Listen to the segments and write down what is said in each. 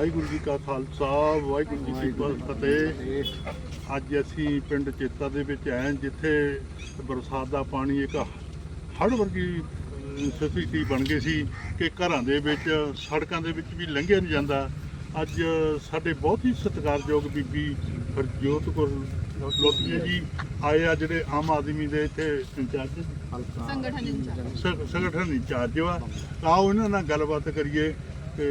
ਵਾਹਿਗੁਰੂ ਜੀ ਕਾ ਖਾਲਸਾ ਵਾਹਿਗੁਰੂ ਜੀ ਕੀ ਫਤਿਹ। ਅੱਜ ਅਸੀਂ ਪਿੰਡ ਚੇਤਾ ਦੇ ਵਿੱਚ ਆਏ ਜਿੱਥੇ ਬਰਸਾਤ ਦਾ ਪਾਣੀ ਇੱਕ ਹੜ੍ਹ ਵਰਗੀ ਸਥਿਤੀ ਬਣ ਗਈ ਸੀ ਕਿ ਘਰਾਂ ਦੇ ਵਿੱਚ ਸੜਕਾਂ ਦੇ ਵਿੱਚ ਵੀ ਲੰਘਿਆ ਨਹੀਂ ਜਾਂਦਾ। ਅੱਜ ਸਾਡੇ ਬਹੁਤ ਹੀ ਸਤਿਕਾਰਯੋਗ ਬੀਬੀ ਹਰਜੋਤ ਕੌਰ ਲੋਕੀਆ ਜੀ ਆਏ ਆ ਜਿਹੜੇ ਆਮ ਆਦਮੀ ਦੇ ਇੱਥੇ ਇੰਚਾਰਜ। ਸੰਗਠਨ ਇੰਚਾਰਜ। ਸੰਗਠਨ ਇੰਚਾਰਜ ਵਾ। ਆਓ ਇਹਨਾਂ ਨਾਲ ਗੱਲਬਾਤ ਕਰੀਏ ਤੇ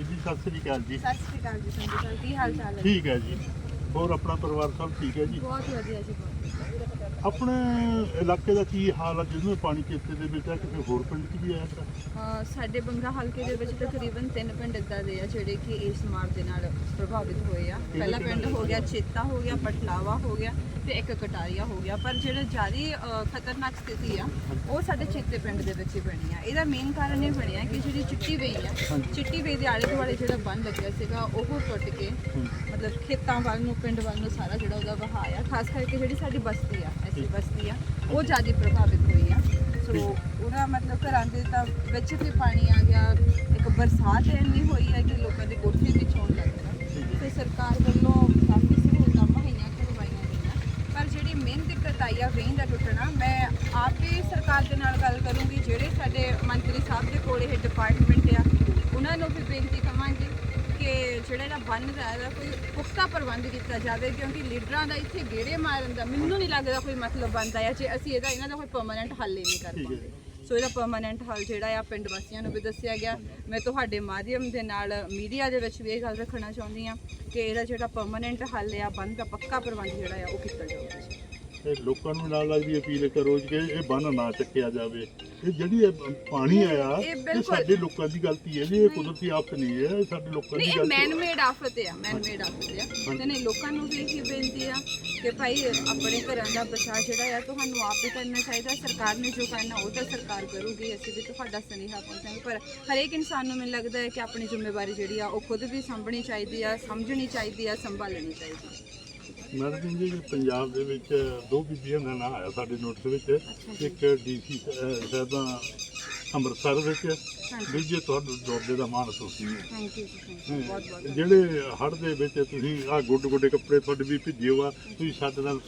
ਜੀ ਸਤਿ ਸ੍ਰੀ ਅਕਾਲ ਜੀ। ਸਤਿ ਸ਼੍ਰੀ ਅਕਾਲ ਜੀ ਸੰਜੂ ਸਰ ਕੀ ਹਾਲ ਚਾਲ ਹੈ? ਠੀਕ ਹੈ ਜੀ। ਹੋਰ ਆਪਣਾ ਪਰਿਵਾਰ ਸਭ ਠੀਕ ਹੈ ਜੀ? ਬਹੁਤ ਵਧੀਆ ਜੀ ਬਹੁਤ। ਆਪਣੇ ਇਲਾਕੇ ਦਾ ਕੀ ਹਾਲ ਹੈ ਜਿਹਨੂੰ ਪਾਣੀ ਚੇਤੇ ਦੇ ਵਿੱਚ ਹੈ ਕਿਸੇ ਹੋਰ ਪਿੰਡ 'ਚ ਵੀ ਆਇਆ ਤਾਂ ਸਾਡੇ ਬੰਗਾ ਹਲਕੇ ਦੇ ਵਿੱਚ ਤਕਰੀਬਨ ਤਿੰਨ ਪਿੰਡ ਇਦਾਂ ਦੇ ਆ ਜਿਹੜੇ ਕਿ ਇਸ ਮਾਰ ਦੇ ਨਾਲ ਪ੍ਰਭਾਵਿਤ ਹੋਏ ਆ। ਪਹਿਲਾ ਪਿੰਡ ਹੋ ਗਿਆ ਚੇਤਾ ਹੋ ਗਿਆ ਪਟਲਾਵਾ ਹੋ ਗਿਆ ਤੇ ਇੱਕ ਕਟਾਰੀਆ ਹੋ ਗਿਆ। ਪਰ ਜਿਹੜਾ ਜਿਆਦੀ ਖਤਰਨਾਕ ਸਥਿਤੀ ਆ ਉਹ ਸਾਡੇ ਚੇਤੇ ਪਿੰਡ ਦੇ ਵਿੱਚ ਹੀ ਬਣੀ ਆ। ਇਹਦਾ ਮੇਨ ਕਾਰਨ ਇਹ ਬਣਿਆ ਕਿ ਜਿਹੜੀ ਚਿੱਟੀ ਵੇਈ ਆ ਚਿੱਟੀ ਵੇਈ ਦੇ ਆਲੇ ਦੁਆਲੇ ਜਿਹੜਾ ਬੰਨ ਲੱਗਿਆ ਸੀਗਾ ਉਹ ਟੁੱਟ ਕੇ ਮਤਲਬ ਖੇਤਾਂ ਵੱਲ ਨੂੰ ਪਿੰਡ ਵੱਲ ਨੂੰ ਸਾਰਾ ਜਿਹੜਾ ਉਹਦਾ ਵਹਾਅ ਆ। ਖਾਸ ਕਰਕੇ ਜਿਹੜੀ ਸਾਡੀ ਬਸਤੀ ਆ ਐਸੀ ਬਸਤੀ ਆ ਉਹ ਜ਼ਿਆਦਾ ਪ੍ਰਭਾਵਿਤ ਹੋਈ ਆ। ਸੋ ਉਹਦਾ ਮਤਲਬ ਘਰਾਂ ਦੇ ਤਾਂ ਵਿੱਚ ਵੀ ਪਾਣੀ ਆ ਗਿਆ ਇੱਕ ਬਰਸਾਤ ਇੰਨੀ ਹੋਈ ਹੈ ਕਿ ਲੋਕਾਂ ਦੇ ਕੋਠੇ ਵਿੱਚ ਹੋਣ ਲੱਗ ਗਿਆ ਤੇ ਸਰਕਾਰ ਵੱਲੋਂ ਕਾਫੀ ਸਹੂਲਤਾਂ ਮੁਹੱਈਆ ਕਰਵਾਈਆਂ ਗਈਆਂ। ਪਰ ਜਿਹੜੀ ਮੇਨ ਦਿੱਕਤ ਆਈ ਆ ਵੇਈਂ ਦਾ ਟੁੱਟਣਾ ਮੈਂ ਆਪ ਹੀ ਸਰਕਾਰ ਦੇ ਨਾਲ ਗੱਲ ਕਰੂੰਗੀ ਜਿਹੜੇ ਸਾਡੇ ਮੰਤਰੀ ਸਾਹਿਬ ਦੇ ਕੋਲ ਇਹ ਡਿਪਾਰਟਮੈਂਟ ਆ ਉਹਨਾਂ ਨੂੰ ਵੀ ਬੇਨਤੀ ਕਰਾਂਗੀ ਕਿ ਜਿਹੜਾ ਇਹਦਾ ਬੰਨ ਦਾ ਇਹਦਾ ਕੋਈ ਪੁਖਤਾ ਪ੍ਰਬੰਧ ਕੀਤਾ ਜਾਵੇ ਕਿਉਂਕਿ ਲੀਡਰਾਂ ਦਾ ਇੱਥੇ ਗੇੜੇ ਮਾਰਨ ਦਾ ਮੈਨੂੰ ਨਹੀਂ ਲੱਗਦਾ ਕੋਈ ਮਤਲਬ ਬਣਦਾ ਹੈ ਜੇ ਅਸੀਂ ਇਹਦਾ ਇਹਨਾਂ ਦਾ ਕੋਈ ਪਰਮਾਨੈਂਟ ਹੱਲ ਹੀ ਨਹੀਂ ਕਰ ਪਾਉਂਦੇ। ਸੋ ਇਹਦਾ ਪਰਮਾਨੈਂਟ ਹੱਲ ਜਿਹੜਾ ਆ ਪਿੰਡ ਵਾਸੀਆਂ ਨੂੰ ਵੀ ਦੱਸਿਆ ਗਿਆ। ਮੈਂ ਤੁਹਾਡੇ ਮਾਧਿਅਮ ਦੇ ਨਾਲ ਮੀਡੀਆ ਦੇ ਵਿੱਚ ਵੀ ਇਹ ਗੱਲ ਰੱਖਣਾ ਚਾਹੁੰਦੀ ਆ ਕਿ ਇਹਦਾ ਜਿਹੜਾ ਪਰਮਾਨੈਂਟ ਹੱਲ ਆ ਬੰਦ ਦਾ ਪੱਕਾ ਪ੍ਰਬੰਧ ਜਿਹੜਾ ਆ ਉਹ ਕੀਤਾ ਜਾਵੇ। ਤੇ ਲੋਕਾਂ ਨੂੰ ਨਾਲ ਲੱਗਦੀ ਅਪੀਲ ਕਰੋ ਕਿ ਇਹ ਬੰਨ ਨਾ ਚੱਕਿਆ ਜਾਵੇ। ਇਹ ਜਿਹੜੀ ਇਹ ਪਾਣੀ ਆਇਆ ਇਹ ਇਹ ਬਿਲਕੁਲ- ਸਾਡੇ ਲੋਕਾਂ ਦੀ ਗਲਤੀ ਹੈ ਜੀ ਇਹ ਕੁਦਰਤੀ ਆਫਤ ਨਹੀਂ ਹੈ ਇਹ ਸਾਡੇ ਲੋਕਾਂ ਨਹੀਂ ਦੀ ਇਹ ਗਲਤੀ ਮੈਨ ਹੈ। ਮੇਡ ਆਫਤ ਆ ਮੈਨ ਮੇਡ ਆਫਤ ਆ। ਤੇ ਨਹੀਂ ਲੋਕਾਂ ਨੂੰ ਵੀ ਇਹੀ ਬੇਨਤੀ ਆ ਕਿ ਭਾਈ ਆਪਣੇ ਘਰਾਂ ਦਾ ਬਚਾਅ ਜਿਹੜਾ ਆ ਤੁਹਾਨੂੰ ਆਪ ਵੀ ਕਰਨਾ ਚਾਹੀਦਾ ਸਰਕਾਰ ਨੇ ਜੋ ਕਰਨਾ ਉਹ ਤਾਂ ਸਰਕਾਰ ਕਰੂਗੀ ਅਸੀਂ ਵੀ ਤੁਹਾਡਾ ਸੁਨੇਹਾ ਪਹੁੰਚਾਂਗੇ। ਪਰ ਹਰੇਕ ਇਨਸਾਨ ਨੂੰ ਮੈਨੂੰ ਲੱਗਦਾ ਹੈ ਕਿ ਆਪਣੀ ਜ਼ਿੰਮੇਵਾਰੀ ਜਿਹੜੀ ਆ ਉਹ ਖੁਦ ਵੀ ਸੰਭਣੀ ਚਾਹੀਦੀ ਆ ਸਮਝਣੀ ਚਾਹੀਦੀ ਆ ਸੰਭਾਲਣੀ ਚਾਹੀਦੀ ਮੈਡਮ ਜੀ ਪੰਜਾਬ ਦੇ ਵਿੱਚ ਦੋ ਬੀਬੀਆਂ ਦਾ ਨਾਂ ਆਇਆ ਸਾਡੇ ਨੋਟਿਸ ਵਿੱਚ ਇੱਕ ਡੀਸੀ ਸਾਹਿਬਾਂ ਅੰਮ੍ਰਿਤਸਰ ਵਿੱਚ ਦੂਜੇ ਤੁਹਾਡੇ ਦੋਦੇ ਦਾ ਮਾਨ ਤੁਸੀਂ ਜਿਹੜੇ ਹੜ੍ਹ ਦੇ ਵਿੱਚ ਤੁਸੀਂ ਆ ਗੁੱਡ ਗੁੱਡੇ ਕੱਪੜੇ ਤੁਹਾਡੇ ਵੀ ਭਿੱਜੇ ਹੋ ਆ ਤੁਸੀਂ ਸਾਡੇ ਨਾਲ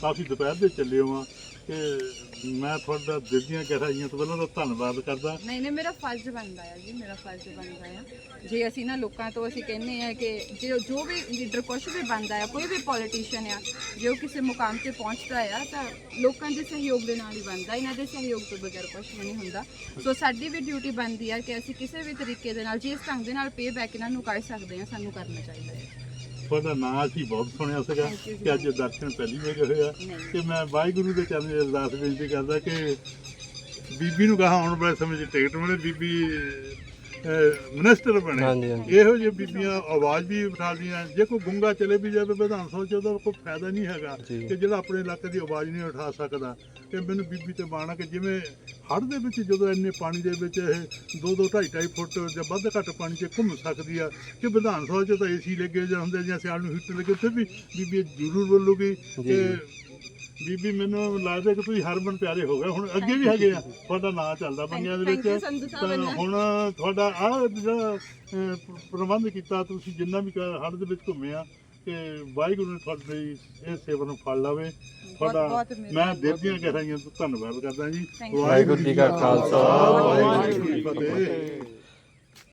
ਕਾਫੀ ਦੁਪਹਿਰ ਦੇ ਚੱਲੇ ਹੋ ਆ। ਕਿ ਮੈਂ ਤੁਹਾਡਾ ਦਿਲ ਦੀਆਂ ਗਹਿਰਾਈਆਂ ਤੋਂ ਪਹਿਲਾਂ ਤਾਂ ਧੰਨਵਾਦ ਕਰਦਾ। ਨਹੀਂ ਨਹੀਂ, ਮੇਰਾ ਫਰਜ਼ ਬਣਦਾ ਆ ਜੀ, ਮੇਰਾ ਫਰਜ਼ ਬਣਦਾ ਆ। ਜੇ ਅਸੀਂ ਨਾ ਲੋਕਾਂ ਤੋਂ ਅਸੀਂ ਕਹਿੰਦੇ ਆ ਕਿ ਜੇ ਜੋ ਵੀ ਲੀਡਰ ਕੁਛ ਵੀ ਬਣਦਾ ਆ, ਕੋਈ ਵੀ ਪੋਲੀਟੀਸ਼ੀਅਨ ਆ, ਜੇ ਉਹ ਕਿਸੇ ਮੁਕਾਮ ਤੇ ਪਹੁੰਚਦਾ ਆ, ਤਾਂ ਲੋਕਾਂ ਦੇ ਸਹਿਯੋਗ ਦੇ ਨਾਲ ਹੀ ਬਣਦਾ, ਇਹਨਾਂ ਦੇ ਸਹਿਯੋਗ ਤੋਂ ਬਗੈਰ ਕੁਝ ਵੀ ਨਹੀਂ ਹੁੰਦਾ। ਸੋ ਸਾਡੀ ਵੀ ਡਿਊਟੀ ਬਣਦੀ ਆ ਕਿ ਅਸੀਂ ਕਿਸੇ ਵੀ ਤਰੀਕੇ ਦੇ ਨਾਲ ਜਿਸ ਢੰਗ ਦੇ ਨਾਲ ਪੇ ਬੈਕ ਇਹਨਾਂ ਨੂੰ ਕਰ ਸਕਦੇ ਆ, ਸਾਨੂੰ ਕਰਨਾ ਚਾਹੀਦਾ ਹੈ ਤੁਹਾਡਾ ਨਾਂ ਅਸੀਂ ਬਹੁਤ ਸੁਣਿਆ ਸੀਗਾ। ਕਿ ਅੱਜ ਦਰਸ਼ਨ ਪਹਿਲੀ ਵਾਰ ਹੋਏ ਆ ਨਹੀਂ। ਕਿ ਮੈਂ ਵਾਹਿਗੁਰੂ ਦੇ ਚਰਨਾਂ 'ਚ ਅਰਦਾਸ ਬੇਨਤੀ ਕਰਦਾ ਕਿ ਬੀਬੀ ਨੂੰ ਕਹਾ ਆਉਣ ਵਾਲੇ ਸਮੇਂ 'ਚ ਟਿਕਟ ਮਿਲੇ ਬੀਬੀ ਮਿਨਿਸਟਰ ਬਣੇ ਹਾਂਜੀ, ਹਾਂਜੀ। ਇਹੋ ਜਿਹੀ ਬੀਬੀਆਂ ਆਵਾਜ਼ ਵੀ ਉਠਾਉਂਦੀਆਂ ਜੇ ਕੋਈ ਗੁੰਗਾ ਚਲੇ ਵੀ ਜਾਵੇ ਵਿਧਾਨ ਸਭਾ 'ਚ ਉਹਦਾ ਕੋਈ ਫਾਇਦਾ ਨਹੀਂ ਹੈਗਾ। ਕਿ ਜਿਹੜਾ ਆਪਣੇ ਇਲਾਕੇ ਦੀ ਆਵਾਜ਼ ਨਹੀਂ ਉਠਾ ਸਕਦਾ ਕਿ ਮੈਨੂੰ ਬੀਬੀ ਤੇ ਬਾਣਾ ਕਿ ਜਿਵੇਂ ਹੜ੍ਹ ਦੇ ਵਿੱਚ ਜਦੋਂ ਇੰਨੇ ਪਾਣੀ ਦੇ ਵਿੱਚ ਇਹ 2 2 2.5 2.5 ਫੁੱਟ ਜਾਂ ਵੱਧ ਘੱਟ ਪਾਣੀ 'ਚ ਘੁੰਮ ਸਕਦੀ ਆ ਕਿ ਵਿਧਾਨ ਸਭਾ 'ਚ ਤਾਂ ਏਸੀ ਲੱਗੇ ਜਾਂ ਹੁੰਦੇ ਜਾਂ ਸਿਆਲ ਨੂੰ ਹੀਟਰ ਲੱਗੇ ਉੱਥੇ ਵੀ ਬੀਬੀ ਜ਼ਰੂਰ ਬੋਲੂਗੀ। ਕਿ ਬੀਬੀ ਮੈਨੂੰ ਲੱਗਦਾ ਕਿ ਤੁਸੀਂ ਹਰਮਨ ਪਿਆਰੇ ਹੋ ਗਏ। ਹੁਣ ਅੱਗੇ ਵੀ ਹੈਗੇ ਆ। ਤੁਹਾਡਾ ਨਾਂ ਚੱਲਦਾ ਬੰਗਿਆਂ ਦੇ ਵਿੱਚ। ਤਾਂ। ਹੁਣ ਤੁਹਾਡਾ ਆ ਜਿਹੜਾ ਅਹ, ਪ੍ਰਬੰਧ ਕੀਤਾ ਤੁਸੀਂ ਜਿੰਨਾ ਵੀ ਹੜ ਦੇ ਵਿੱਚ ਘੁੰਮੇ ਆ ਕਿ ਵਾਹਿਗੁਰੂ ਨੇ ਤੁਹਾਡੀ ਇਹ ਸੇਵਾ ਨੂੰ ਫਲ ਲਾਵੇ। ਤੁਹਾਡਾ ਬਹੁਤ ਮਿਹਰਬਾਨੀ। ਮੈਂ ਦਿਲ ਦੀਆਂ ਗਹਿਰਾਈਆਂ ਤੋਂ ਧੰਨਵਾਦ ਕਰਦਾ ਜੀ। Thank you. ਵਾਹਿਗੁਰੂ ਜੀ ਕਾ ਖਾਲਸਾ, ਵਾਹਿਗੁਰੂ ਜੀ ਕੀ ਫਤਿਹ।